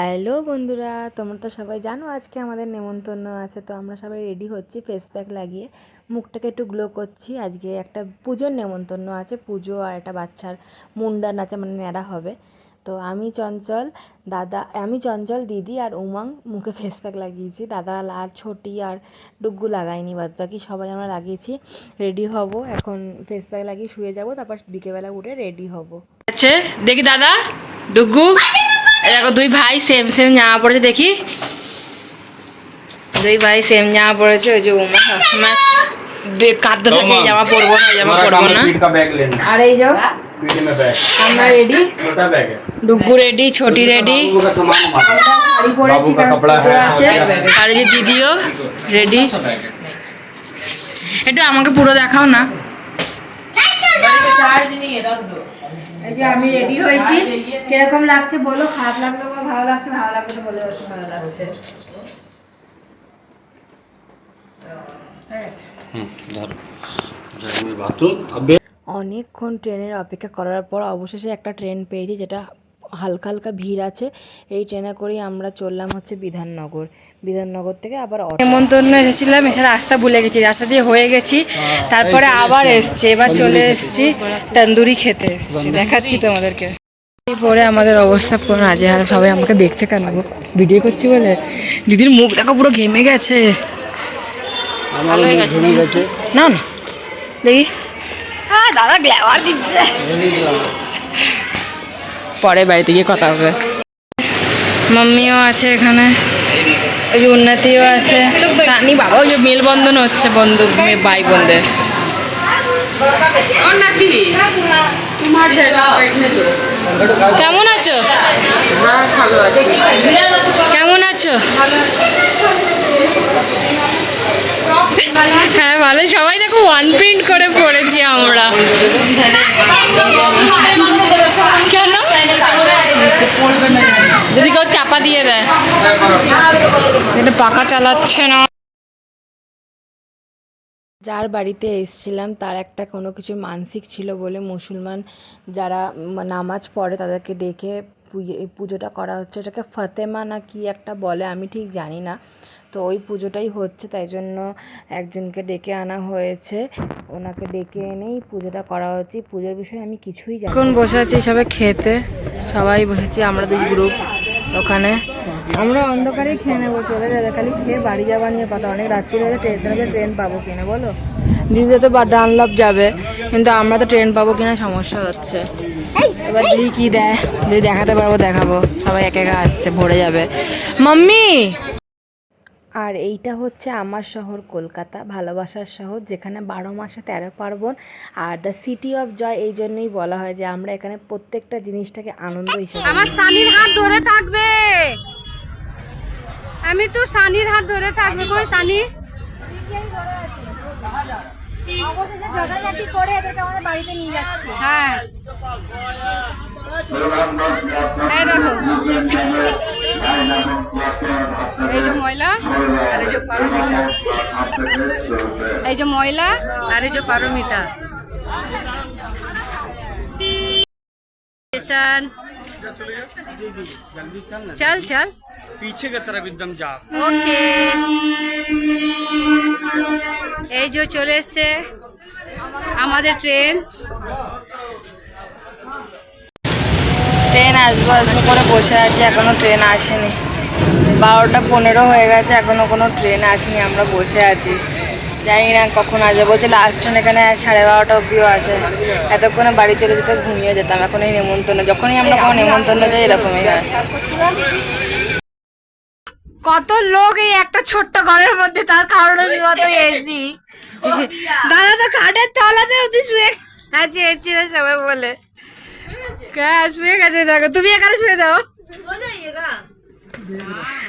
Hello বন্ধুরা, তোমরা তো সবাই জানো আজকে আমাদের নেমন্তন্ন আছে, তো আমরা সবাই রেডি হচ্ছি ফেস প্যাক লাগিয়ে মুখটাকে একটু গ্লো করছি। আজকে একটা পুজোর নেমন্তন্ন আছে, পুজো আর একটা বাচ্চার মুন্ডান আছে মানে ন্যাড়া হবে। তো আমি চঞ্চল, দাদা, আমি চঞ্চল, দিদি আর উমাং মুখে ফেস প্যাক লাগিয়েছি। দাদা আর ছোটি আর ডুগ্গু লাগাইনি বাদ বাকি সবাই আমরা লাগিয়েছি রেডি হব। এখন ফেস প্যাক লাগিয়ে শুয়ে যাব, তারপর বিকেলবেলা উঠে রেডি হব। আচ্ছা দেখি দাদা ডুগু এই দেখো দুই ভাই সেম সেম জামা পড়েছে দেখি। দুই ভাই সেম জামা পড়েছে ওই যে উমা সবসময় কাঁদতে থাকে জামা পরবো না জামা পরবো না। আর এই যাও আমরা ready Dugu ready Chhoti ready আর এই যে দিদিও রেডি একটু আমাকে পুরো দেখাও না। আমি রেডি হয়েছি। কীরকম লাগছে বলো? খারাপ লাগল বা ভালো লাগছে? ভালো লাগল তো বলে ভালো লাগছে। অনেকক্ষণ ট্রেনের অপেক্ষা করার পর অবশেষে একটা ট্রেন পেয়েছি যেটা হালকা হালকা ভিড় আছে। এই ট্রেনে করেই আমরা চললাম হচ্ছে বিধাননগর। বিধাননগর থেকে আবার নেমন্তন্ন এসেছিলাম এসে রাস্তা ভুলে গেছি রাস্তা দিয়ে হয়ে গেছি। তারপরে আবার এসছি। এবার চলে এসছি তন্দুরি খেতে এসছি। দেখাচ্ছি তোমাদেরকে। পরে আমাদের অবস্থা পুরো নাজেহাল সবাই আমাকে দেখছে কেন? ভিডিও করছি বলে? দিদির মুখ দেখো পুরো ঘেমে গেছে। ভালো হয়ে গেছে না? না দেখি। দাদা গ্ল্যামার দিচ্ছে। পরে বাড়িতে গিয়ে কথা হবে। মাম্মিও আছে এখানে। ওই উন্নতিও আছে। রানী বাবা ওই মেলবন্ধন হচ্ছে বন্ধু মে- ভাই বোনদের। কেমন আছো? কেমন আছো? হ্যাঁ ভালো। সবাই দেখো ওয়ান প্রিন্ট করে পড়েছি আমরা। যদি কেউ চাপা দিয়ে দেয়। এটা পাকা চালাচ্ছে না। যার বাড়িতে এসেছিলাম তার একটা কোনো কিছু মানসিক ছিল বলে মুসলমান যারা নামাজ পড়ে তাদেরকে ডেকে পুজোটা করা হচ্ছে। এটাকে ফতেমা না কি একটা বলে আমি ঠিক জানি না। তো ওই পুজোটাই হচ্ছে তাই জন্য একজনকে ডেকে আনা হয়েছে। ওনাকে ডেকে এনেই পুজোটা করা হচ্ছে। পুজোর বিষয়ে আমি কিছুই জানি এখন বসে আছি সবাই খেতে। সবাই বসেছি আমরা দুই গ্রুপ ওখানে। আমরা অন্ধকারেই খেয়ে নেব চলে যাবে। খালি খেয়ে বাড়ি যাওয়া নিয়ে পাতা অনেক রাত্রি হলে ট্রেন ট্রেন পাবো কিনা বলো? দিদি তো বা ডানলাভ যাবে কিন্তু আমরা তো ট্রেন পাবো কিনা সমস্যা হচ্ছে। এবার দিদি কী দেয়। যদি দেখাতে পারব দেখাবো। সবাই একা একা আসছে ভরে যাবে। মাম্মি! আর এইটা হচ্ছে আমার শহর কলকাতা ভালোবাসার শহর যেখানে বারো মাসে তেরো পার্বণ আর দ্য সিটি অফ জয় এই জন্যই বলা হয় যে আমরা এখানে প্রত্যেকটা জিনিসটাকে আনন্দ হিসেবে আমার সানির হাত ধরে থাকবে। আমি তো সানির হাত ধরে থাকবে। কই সানি হ্যাঁ। দেখো। এই যে ময়লা আর এই যে পারমিতা। এই যে ময়লা আর এই যে পারমিতা। চল চল। পিছে একদম যা ওকে এই যে চলে এসছে আমাদের ট্রেন আসব আসব করে বসে আছি, এখনও ট্রেন আসেনি। বারোটা পনেরো হয়ে গেছে, এখনও কোনো ট্রেন আসেনি, আমরা বসে আছি। জানি না কখন আসবে, বলছে লাস্ট ট্রেন এখানে সাড়ে বারোটা অব্দিও আসে। এতক্ষণে বাড়ি চলে যেতে ঘুমিয়ে যেতাম, এখন এই নেমন্তন্ন, যখনই আমরা কোনো নেমন্তন্ন যাই, এরকমই হয়। কত লোক এই একটা ছোট্ট ঘরের মধ্যে, তার কারণে মতো এসি দাদা তো খাটের তলাতে অব্দি শুয়ে আছে এসি সবাই বলে। হ্যাঁ শুয়ে গেছে দেখো তুমি এখানে শুয়ে যাও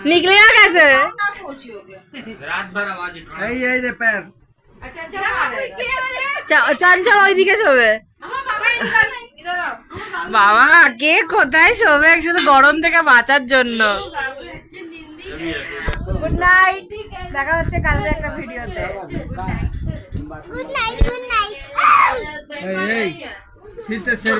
নিকলে গেছে চ- চঞ্চল ওইদিকে শোবে বাবা কে কোথায় শোবে একসাথে গরম থেকে বাঁচার জন্য গুড নাইট দেখা হচ্ছে কালকে একটা ভিডিওতে Good night, good night. फिर तो शेर